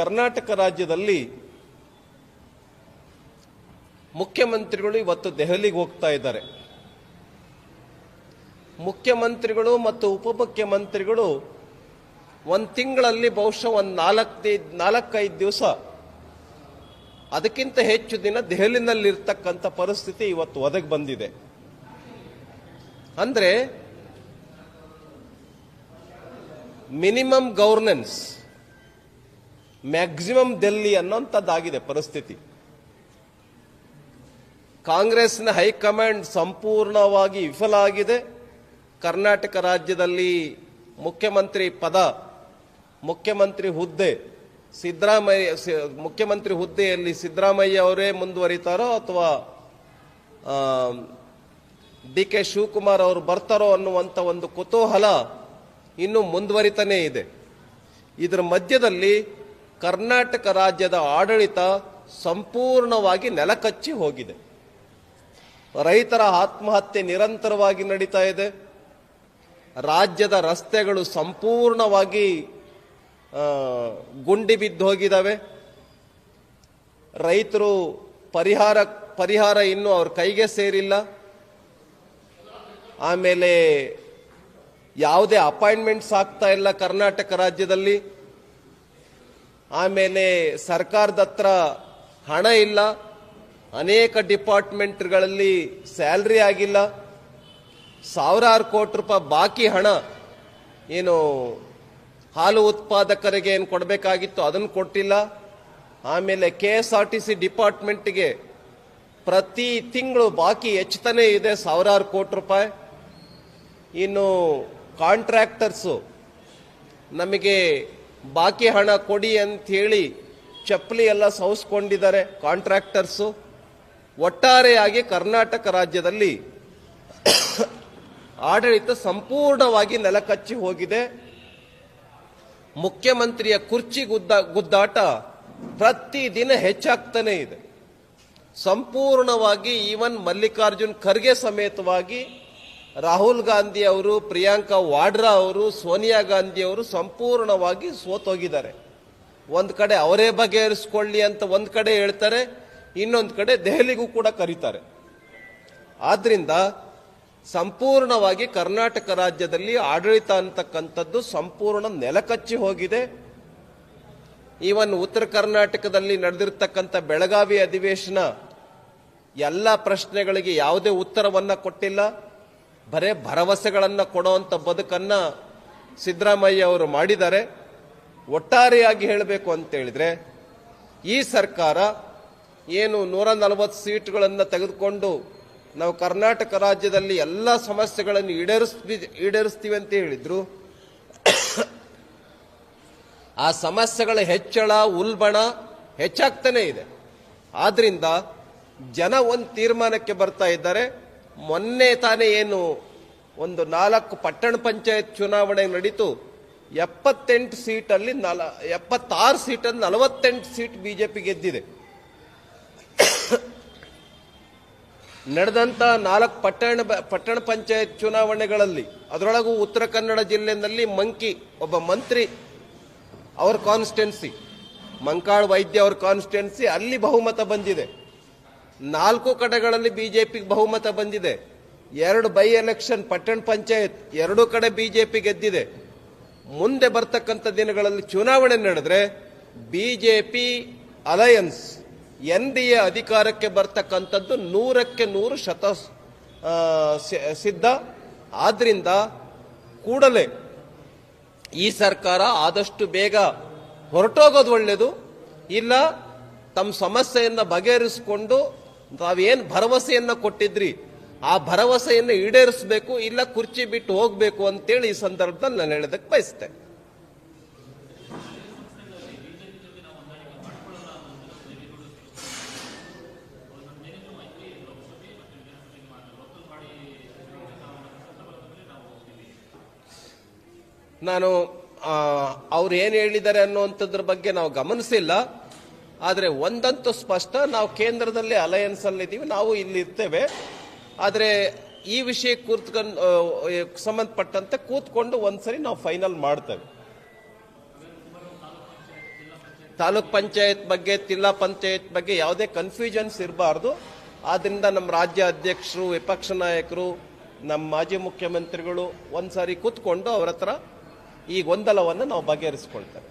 ಕರ್ನಾಟಕ ರಾಜ್ಯದಲ್ಲಿ ಮುಖ್ಯಮಂತ್ರಿಗಳು ಇವತ್ತು ದೆಹಲಿಗೆ ಹೋಗ್ತಾ ಇದ್ದಾರೆ. ಮುಖ್ಯಮಂತ್ರಿಗಳು ಮತ್ತು ಉಪಮುಖ್ಯಮಂತ್ರಿಗಳು ಒಂದು ತಿಂಗಳಲ್ಲಿ ಬಹುಶಃ ಒಂದು ನಾಲ್ಕೈದು ನಾಲ್ಕೈದು ದಿವಸ ಅದಕ್ಕಿಂತ ಹೆಚ್ಚು ದಿನ ದೆಹಲಿನಲ್ಲಿರ್ತಕ್ಕಂಥ ಪರಿಸ್ಥಿತಿ ಇವತ್ತು ಒದಗಿ ಬಂದಿದೆ. ಅಂದರೆ ಮಿನಿಮಮ್ ಗವರ್ನೆನ್ಸ್ ಮ್ಯಾಕ್ಸಿಮಮ್ ಡೆಲ್ಲಿ ಅನ್ನೋಂಥದ್ದಾಗಿದೆ ಪರಿಸ್ಥಿತಿ. ಕಾಂಗ್ರೆಸ್ನ ಹೈಕಮಾಂಡ್ ಸಂಪೂರ್ಣವಾಗಿ ವಿಫಲ ಆಗಿದೆ. ಕರ್ನಾಟಕ ರಾಜ್ಯದಲ್ಲಿ ಮುಖ್ಯಮಂತ್ರಿ ಪದ, ಮುಖ್ಯಮಂತ್ರಿ ಹುದ್ದೆ, ಸಿದ್ದರಾಮಯ್ಯ ಮುಖ್ಯಮಂತ್ರಿ ಹುದ್ದೆಯಲ್ಲಿ ಸಿದ್ದರಾಮಯ್ಯ ಅವರೇ ಮುಂದುವರಿತಾರೋ ಅಥವಾ ಡಿ ಕೆ ಶಿವಕುಮಾರ್ ಅವರು ಬರ್ತಾರೋ ಅನ್ನುವಂಥ ಒಂದು ಕುತೂಹಲ ಇನ್ನೂ ಮುಂದುವರಿತಾನೇ ಇದೆ. ಇದರ ಮಧ್ಯದಲ್ಲಿ ಕರ್ನಾಟಕ ರಾಜ್ಯದ ಆಡಳಿತ ಸಂಪೂರ್ಣವಾಗಿ ನೆಲಕಚ್ಚಿ ಹೋಗಿದೆ. ರೈತರ ಆತ್ಮಹತ್ಯೆ ನಿರಂತರವಾಗಿ ನಡೀತಾ ಇದೆ. ರಾಜ್ಯದ ರಸ್ತೆಗಳು ಸಂಪೂರ್ಣವಾಗಿ ಗುಂಡಿ ಬಿದ್ದು ಹೋಗಿದ್ದಾವೆ ರೈತರು ಪರಿಹಾರ ಪರಿಹಾರ ಇನ್ನೂ ಅವ್ರ ಕೈಗೆ ಸೇರಿಲ್ಲ. ಆಮೇಲೆ ಯಾವುದೇ ಅಪಾಯಿಂಟ್ಮೆಂಟ್ಸ್ ಆಗ್ತಾ ಇಲ್ಲ ಕರ್ನಾಟಕ ರಾಜ್ಯದಲ್ಲಿ. ಆಮೇಲೆ ಸರ್ಕಾರದ ಹತ್ರ ಹಣ ಇಲ್ಲ. ಅನೇಕ ಡಿಪಾರ್ಟ್ಮೆಂಟ್ಗಳಲ್ಲಿ ಸ್ಯಾಲ್ರಿ ಆಗಿಲ್ಲ. ಸಾವಿರಾರು ಕೋಟಿ ರೂಪಾಯಿ ಬಾಕಿ ಹಣ ಏನು ಹಾಲು ಉತ್ಪಾದಕರಿಗೆ ಏನು ಕೊಡಬೇಕಾಗಿತ್ತು ಅದನ್ನು ಕೊಟ್ಟಿಲ್ಲ. ಆಮೇಲೆ K S R T C ಡಿಪಾರ್ಟ್ಮೆಂಟ್ಗೆ ಪ್ರತಿ ತಿಂಗಳು ಬಾಕಿ ಹೆಚ್ಚುತ್ತಾನೆ ಇದೆ ಸಾವಿರಾರು ಕೋಟಿ ರೂಪಾಯಿ. ಇನ್ನು ಕಾಂಟ್ರಾಕ್ಟರ್ಸು ನಮಗೆ ಬಾಕಿ ಹಣ ಕೊಡಿ ಅಂಥೇಳಿ ಚಪ್ಪಲಿ ಎಲ್ಲ ಸೌಸ್ಕೊಂಡಿದ್ದಾರೆ ಕಾಂಟ್ರಾಕ್ಟರ್ಸು. ಒಟ್ಟಾರೆಯಾಗಿ ಕರ್ನಾಟಕ ರಾಜ್ಯದಲ್ಲಿ ಆಡಳಿತ ಸಂಪೂರ್ಣವಾಗಿ ನೆಲಕಚ್ಚಿ ಹೋಗಿದೆ. ಮುಖ್ಯಮಂತ್ರಿಯ ಕುರ್ಚಿ ಗುದ್ದ, ಗುದ್ದಾಟ ಪ್ರತಿದಿನ ಹೆಚ್ಚಾಗ್ತಾನೆ ಇದೆ. ಸಂಪೂರ್ಣವಾಗಿ ಈವನ್ ಮಲ್ಲಿಕಾರ್ಜುನ್ ಖರ್ಗೆ ಸಮೇತವಾಗಿ ರಾಹುಲ್ ಗಾಂಧಿ ಅವರು, ಪ್ರಿಯಾಂಕಾ ವಾಡ್ರಾ ಅವರು, ಸೋನಿಯಾ ಗಾಂಧಿ ಅವರು ಸಂಪೂರ್ಣವಾಗಿ ಸೋತೋಗಿದ್ದಾರೆ. ಒಂದು ಕಡೆ ಅವರೇ ಬಗೆಹರಿಸ್ಕೊಳ್ಳಿ ಅಂತ ಒಂದು ಕಡೆ ಹೇಳ್ತಾರೆ, ಇನ್ನೊಂದು ಕಡೆ ದೆಹಲಿಗೂ ಕೂಡ ಕರೀತಾರೆ. ಆದ್ರಿಂದ ಸಂಪೂರ್ಣವಾಗಿ ಕರ್ನಾಟಕ ರಾಜ್ಯದಲ್ಲಿ ಆಡಳಿತ ಅಂತಕ್ಕಂಥದ್ದು ಸಂಪೂರ್ಣ ನೆಲಕಚ್ಚಿ ಹೋಗಿದೆ. ಈವನ್ ಉತ್ತರ ಕರ್ನಾಟಕದಲ್ಲಿ ನಡೆದಿರ್ತಕ್ಕಂಥ ಬೆಳಗಾವಿ ಅಧಿವೇಶನ ಎಲ್ಲ ಪ್ರಶ್ನೆಗಳಿಗೆ ಯಾವುದೇ ಉತ್ತರವನ್ನು ಕೊಟ್ಟಿಲ್ಲ. ಬರೇ ಭರವಸೆಗಳನ್ನು ಕೊಡುವಂಥ ಬದುಕನ್ನು ಸಿದ್ದರಾಮಯ್ಯ ಅವರು ಮಾಡಿದ್ದಾರೆ. ಒಟ್ಟಾರೆಯಾಗಿ ಹೇಳಬೇಕು ಅಂತ ಹೇಳಿದ್ರೆ, ಈ ಸರ್ಕಾರ ಏನು ನೂರ ನಲವತ್ತು ಸೀಟ್ಗಳನ್ನು ತೆಗೆದುಕೊಂಡು ನಾವು ಕರ್ನಾಟಕ ರಾಜ್ಯದಲ್ಲಿ ಎಲ್ಲ ಸಮಸ್ಯೆಗಳನ್ನು ಈಡೇರಿಸ್ತಿ ಈಡೇರಿಸ್ತೀವಿ ಅಂತ ಹೇಳಿದ್ರು, ಆ ಸಮಸ್ಯೆಗಳ ಹೆಚ್ಚಳ, ಉಲ್ಬಣ ಹೆಚ್ಚಾಗ್ತಾನೆ ಇದೆ. ಆದ್ರಿಂದ ಜನ ಒಂದು ತೀರ್ಮಾನಕ್ಕೆ ಬರ್ತಾ ಇದ್ದಾರೆ. ಮೊನ್ನೆ ತಾನೇ ಏನು ಒಂದು ನಾಲ್ಕು ಪಟ್ಟಣ ಪಂಚಾಯತ್ ಚುನಾವಣೆ ನಡೀತು. ಎಪ್ಪತ್ತೆಂಟು ಸೀಟಲ್ಲಿ ನಲ, ಎಪ್ಪತ್ತಾರು ಸೀಟಲ್ಲಿ ನಲವತ್ತೆಂಟು ಸೀಟ್ ಬಿಜೆಪಿ ಗೆದ್ದಿದೆ. ನಡೆದಂಥ ನಾಲ್ಕು ಪಟ್ಟಣ ಪಟ್ಟಣ ಪಂಚಾಯತ್ ಚುನಾವಣೆಗಳಲ್ಲಿ, ಅದರೊಳಗೂ ಉತ್ತರ ಕನ್ನಡ ಜಿಲ್ಲೆಯಲ್ಲಿ ಮಂಕಿ, ಒಬ್ಬ ಮಂತ್ರಿ, ಅವ್ರ ಕಾನ್ಸ್ಟೆನ್ಸಿ ಮಂಕಾಳ್ ವೈದ್ಯ ಅವ್ರ ಕಾನ್ಸ್ಟೆನ್ಸಿ ಅಲ್ಲಿ ಬಹುಮತ ಬಂದಿದೆ. ನಾಲ್ಕು ಕಡೆಗಳಲ್ಲಿ ಬಿಜೆಪಿಗೆ ಬಹುಮತ ಬಂದಿದೆ. ಎರಡು ಬೈ ಎಲೆಕ್ಷನ್, ಪಟ್ಟಣ ಪಂಚಾಯತ್, ಎರಡೂ ಕಡೆ ಬಿಜೆಪಿ ಗೆದ್ದಿದೆ. ಮುಂದೆ ಬರ್ತಕ್ಕಂಥ ದಿನಗಳಲ್ಲಿ ಚುನಾವಣೆ ನಡೆದ್ರೆ BJP alliance, N D A ಅಧಿಕಾರಕ್ಕೆ ಬರ್ತಕ್ಕಂಥದ್ದು ನೂರಕ್ಕೆ ನೂರು ಶತ ಸಿದ್ಧ. ಆದ್ರಿಂದ ಕೂಡಲೇ ಈ ಸರ್ಕಾರ ಆದಷ್ಟು ಬೇಗ ಹೊರಟೋಗೋದು ಒಳ್ಳೆಯದು ಇಲ್ಲ, ತಮ್ಮ ಸಮಸ್ಯೆಯನ್ನು ಬಗೆಹರಿಸಿಕೊಂಡು ತಾವೇನು ಭರವಸೆಯನ್ನ ಕೊಟ್ಟಿದ್ರಿ? ಆ ಭರವಸೆಯನ್ನು ಈಡೇರಿಸಬೇಕು, ಇಲ್ಲ ಕುರ್ಚಿ ಬಿಟ್ಟು ಹೋಗಬೇಕು ಅಂತೇಳಿ ಈ ಸಂದರ್ಭದಲ್ಲಿ ನಾನು ಹೇಳೋದಕ್ಕೆ ಬಯಸ್ತೇನೆ. ನಾನು ಅವ್ರು ಏನು ಹೇಳಿದ್ದಾರೆ ಅನ್ನುವಂಥದ್ರ ಬಗ್ಗೆ ನಾವು ಗಮನಿಸಿಲ್ಲ. ಆದರೆ ಒಂದಂತೂ ಸ್ಪಷ್ಟ, ನಾವು ಕೇಂದ್ರದಲ್ಲಿ ಅಲಯನ್ಸ್ ಅಲ್ಲಿದ್ದೀವಿ ನಾವು ಇಲ್ಲಿ ಇರ್ತೇವೆ ಆದರೆ ಈ ವಿಷಯ ಕೂತ್ಕೊಂಡು ಸಂಬಂಧಪಟ್ಟಂತೆ ಕೂತ್ಕೊಂಡು ಒಂದ್ಸರಿ ನಾವು ಫೈನಲ್ ಮಾಡ್ತೇವೆ. ತಾಲೂಕ್ ಪಂಚಾಯತ್ ಬಗ್ಗೆ, ಜಿಲ್ಲಾ ಪಂಚಾಯತ್ ಬಗ್ಗೆ ಯಾವುದೇ ಕನ್ಫ್ಯೂಷನ್ಸ್ ಇರಬಾರ್ದು. ಆದ್ರಿಂದ ನಮ್ಮ ರಾಜ್ಯ ಅಧ್ಯಕ್ಷರು, ವಿಪಕ್ಷ ನಾಯಕರು, ನಮ್ಮ ಮಾಜಿ ಮುಖ್ಯಮಂತ್ರಿಗಳು ಒಂದ್ಸಾರಿ ಕೂತ್ಕೊಂಡು ಅವ್ರ ಹತ್ರ ಈ ಗೊಂದಲವನ್ನು ನಾವು ಬಗೆಹರಿಸ್ಕೊಳ್ತೇವೆ.